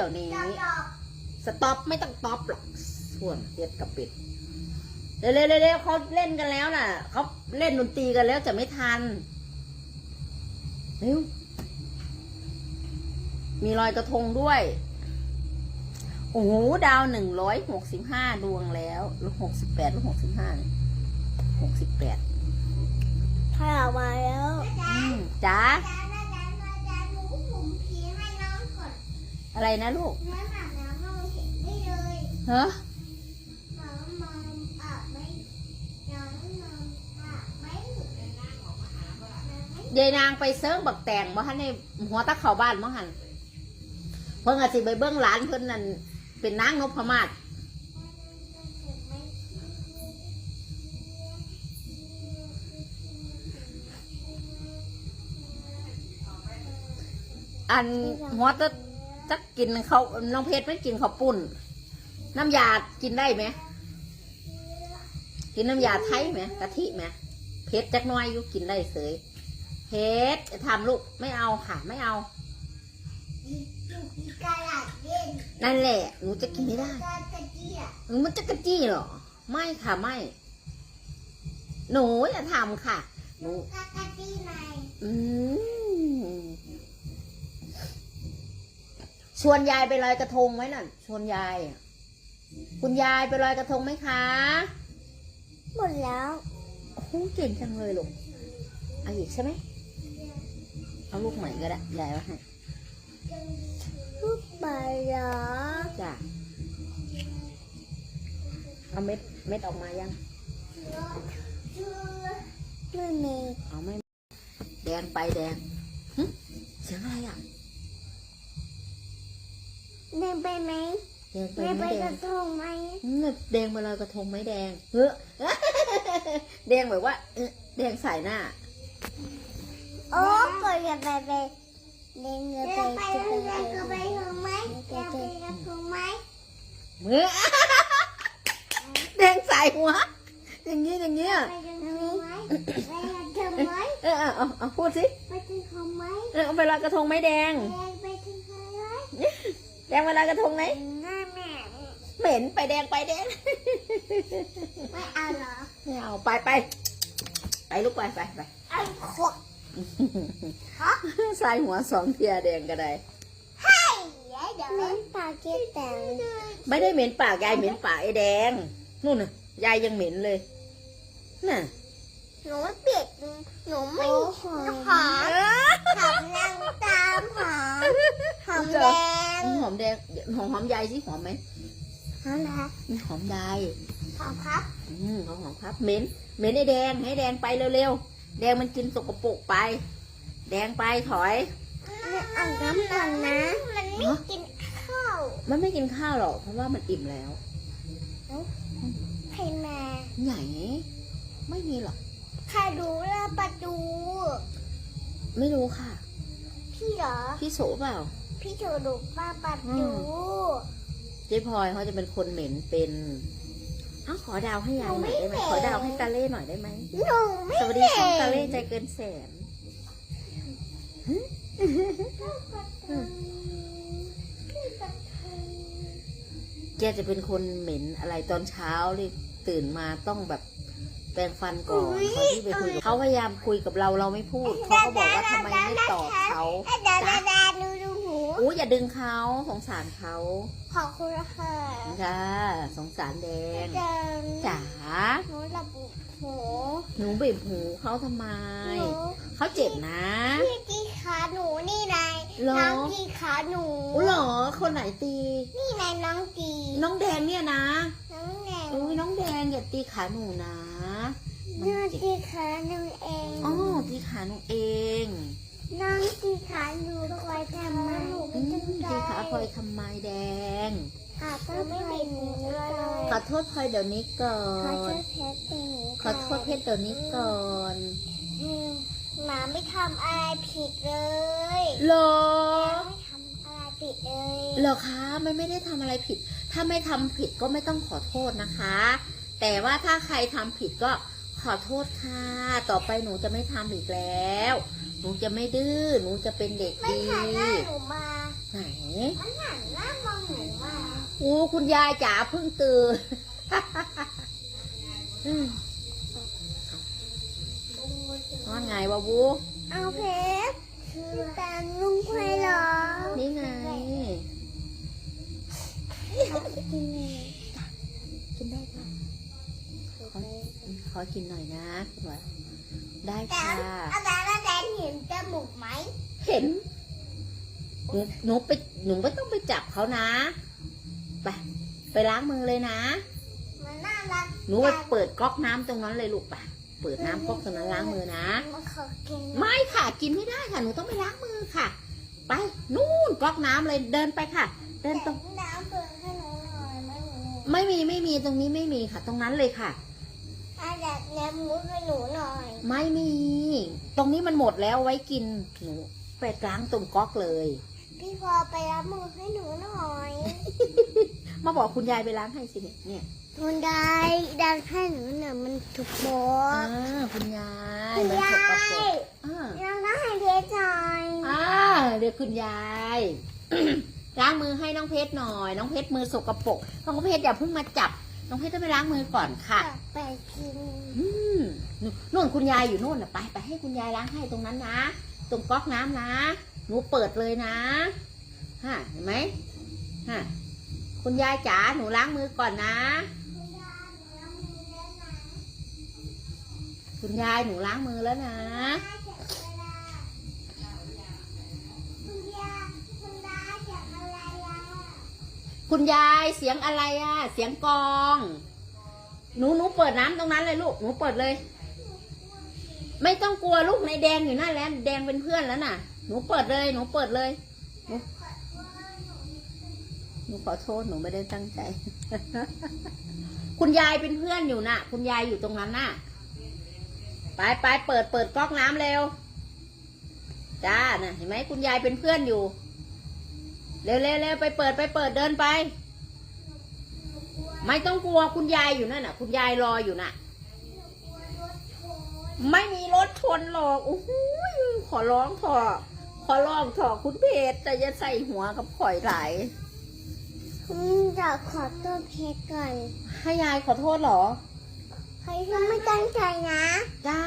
ดี๋ยวนี้ สต็อปไม่ต้องต็อปหรอกส่วนเฮ็ดกับปิดเร็วๆเร็วเขาเล่นกันแล้วน่ะเขาเล่นดนตรีกันแล้วจะไม่ทันเร็วมีรอยกระทงด้วย โอ้โห ดาวหนึ่งร้อยหกสิบห้าดวงแล้วหรือหกสิบแปดหรือหกสิบห้าหกสิบแปดถ้าออกมาแล้วจ้า อะไรนะลูกน้ำอาบน้ำน้องเห็นได้เลยเฮ้อน้องมองอาบไหมน้องมองอาบไหมหนูจะนั่งออกมาอาบน้ำไหมยายนางไปเซิร์งบักแตงบ่ฮันในหัวตะเข่าบ้านมั้งหันเพิ่งอาจสิไปเบื้องหลานเพิ่นนั่นเป็นนางนพมาศอันหัวตะ จักกินเขาน้องเพชรไม่กินข้าวปุ้น น้ำยากินได้ไหมกินน้ำยาไทยไหมกะทิไหมเพชรจักหน้อยอยู่กินได้เสยเพชรทำลูกไม่เอาค่ะไม่เอาอีอีกาลาเย็นนั่นแหละหนูจะกินไม่ได้กากระเจี๊ยบหนูมันจะกระจี้เหรอไม่ค่ะไม่ หนูอย่าทำค่ะหนูกากระเจี๊ยบไหนอืม ชวนยายไปลอยกระทงไหมน่ะ ชวนยายอะคุณยายไปลอยกระทงไหมคะ หมดแล้วโอ้โหเก่งจังเลยลูกเอาอีกใช่ไหมเอาลูกใหม่ก็ได้ยายว่าให้ลูกบอลเหรอจ้ะเอาเม็ดเม็ดออกมายังไม่มีเอาไม่แดงไปแดงหึเสียงอะไรอะ เดินไปไหมแดงไปไม่ไหไปมแดกระงทงไหมอืมแดงไปลอยกระทงไหมแดงเฮ้อแดงแบบว่าเอ๊ะแดงใส่หน้า โอ้ก็อย่าไปไปเดินเงินไปจะไปกระไปทงไหมจะไปกระทงไหมเมื่อ แดงใส่หัว อย่างนี้อย่างเงี้ยไปกระทงไหมไปกระทงไหมเออเอาเอาเอาพูดสิไปกระทงไหมเออเอาไปลอยกระทงไหมแดงแดงไปกระทงไหม แดงไปลอยกระทงไหมหน้าแม่เหม็นไปแดงไปแดง ไม่เอาเหรอไม่เอาไปไปไปลูกไปไปไปเอาขวดใส่หัวสองเทียแดงก็ได้ให้เดี๋ยวเล่นปาเกตแตงไม่ได้เหม็นปากยายเหม็นปากไอ้แดงนู่นน่ะยายยังเหม็นเลยน่ะหนูไม่เปียกหนูไม่หอมหอมหอมนางตา มหอมหอมแดงหอมแดงหอมหอมยายสิหอมไหมหอมนะหอมยายหอมครับอืมหอมหอมครับเหม็นเหม็นไอ้แดงให้แดงไปเร็วๆแดงมันกินสกปรกไป แดงไปถอยอ่างน้ำก่อนนะ มันไม่กินข้าว มันไม่กินข้าวหรอกเพราะว่ามันอิ่มแล้วใครมาใหญ่ไม่มีหรอกใครดูแลประตู ไม่รู้ค่ะ พี่เหรอ พี่โสเปล่า พี่โชดูป้าประอืตูมเจ๊พลอยเขาจะเป็นคนเหม็นเป็นเอ้าขอดาวให้ยายหน่อยได้ไหมขอดาวให้ตาเล่หน่อยได้ไหมหนูไม่สวัสดีช่องตาเล่ใจเกินแสนแกจะเป็นคนเหม็นอะไรตอนเช้าเลยตื่นมาต้องแบบแปรงฟันก่อนเขาที่ไปคุยกับเขาพยายามคุยกับเราเราไม่พูดเขาก็บอกว่าทำไมไม่ตอบเขาดาดาดาดูดูหูอู้อย่าดึงเขาสงสารเขาขอบคุณค่ะค่ะสงสารแดงจังจ๋าหนูหลับหูหนูบีบหูเขาทำไมหนูเขาเจ็บนะพี่ตีขาหนูนี่นายเหรอน้องตีขาหนูอู้หรอคนไหนตี นี่นายน้องตี น้องแดงเนี่ยนะน้องแดงอุ้ยน้องแดงอย่าตีขาหนูนะ น้องตีขาหนูเองอ๋อตีขาหนูเอง น้องตีขาหนูคอยทำมาหนูอืไม่มตั้งใจตีขาพลอยทำไมแดงขาก็ไม่เป็นหนูเลยขอโทษพลอยเดี๋ยวนี้ก่อขอโทนษเพชรเป็นหนูขอโทษเพชรเดี๋ยวนี้ก่อนอืมหมาไม่ทำอะไรผิดเลยเหรอไม่ทำอะไรผิดเลยเหรอคะมันไม่ได้ทำอะไรผิด ถ้าไม่ทำผิดก็ไม่ต้องขอโทษนะคะ แต่ว่าถ้าใครทำผิดก็ ขอโทษค่ะ ต่อไปหนูจะไม่ทำอีกแล้ว หนูจะไม่ดื้อ หนูจะเป็นเด็กไม่ดีถ่ายหน้าหนูมา ไหน มันหันหน้ามองหนูมาโอ้คุณยายจ๋าเพิ่งตื่น นอนไงวะบู เอาเพชรแต่ลุงควายเหร ขอกินหน่อยนะคุณหวานได้แต่ค่ะอาจารย์อาจารย์เห็นจมูกไหมเห็นหนูหนูไปหนูไม่ต้องไปจับเขานะไปไปล้างมือเลยนะ มันน่ารักหนูไปเปิดก๊อกน้ำตรงนั้นเลยลูกไปเปิดน้ำก๊อกตรงนั้นล้างมือนะ มันขอกินไม่ค่ะกินไม่ได้ค่ะ หนูต้องไปล้างมือค่ะ ไปนู่นก๊อกน้ำเลยเดินไปค่ะ เดินตรง น้ำเปิดให้หนูหน่อยไม่หนู ไม่มีไม่มีตรงนี้ไม่มีค่ะ ตรงนั้นเลยค่ะ อาจารย์แนมมุกให้หนูหน่อย ไม่มี ตรงนี้มันหมดแล้วไว้กินหนูไปล้างตรงก๊อกเลย พี่พอไปรับมือให้หนูหน่อย มาบอกคุณยายไปล้างให้สิเนี่ยเนี่ยมันได้ดังให้หนูหน่อยมันถูกโบอ่าคุณยายคุณมันยาสกปรกยอ่ายังได้ให้เพชรหน่อยอ่าเดี๋ยวคุณยาย ล้างมือให้น้องเพชรหน่อย น้องเพชรมือสกปรกน้องเพชรอย่าเพิ่งมาจับ น้องเพชรต้องไปล้างมือก่อนค่ะ ไปกินอืมนู่นคุณยายอยู่นู่นนะไปไปให้คุณยายล้างให้ตรงนั้นนะ ตรงก๊อกน้ำนะ หนูเปิดเลยนะฮะเห็นไหมฮะคุณยายจ๋าหนูล้างมือก่อนนะ คุณยายหนูล้างมือแล้วนะคุณยายเสียงอะไรอะเสียงกอง หนูหนูเปิดน้ำตรงนั้นเลยลูก หนูเปิดเลย ไม่ต้องกลัวลูกในแดงอยู่นั่นแล้ว แดงเป็นเพื่อนแล้วน่ะ หนูเปิดเลย หนูเปิดเลย หนูหนูขอโทษหนูไม่ได้ตั้งใจ คุณยายเป็นเพื่อนอยู่น่ะ คุณยายอยู่ตรงนั้นน่ะ ไปไปเปิดเปิดก๊อกน้ำเร็ว จ้าน่ะเห็นไหมคุณยายเป็นเพื่อนอยู่ เร็วเร็วเร็วไปเปิดไปเปิดเดินไป ไม่ต้องกลัวคุณยายอยู่นั่นน่ะ คุณยายรออยู่น่ะ ไม่มีรถชนหรอกโอ้โหยขอร้องเถอะขอร้องเถอะคุณเพชรแต่จะใส่หัวกับข่อยไหลายคุณจะขอตัวเพชรก่อนให้ยายขอโทษเหรอ ใครที่ไม่ตั้งใจนะ จ้า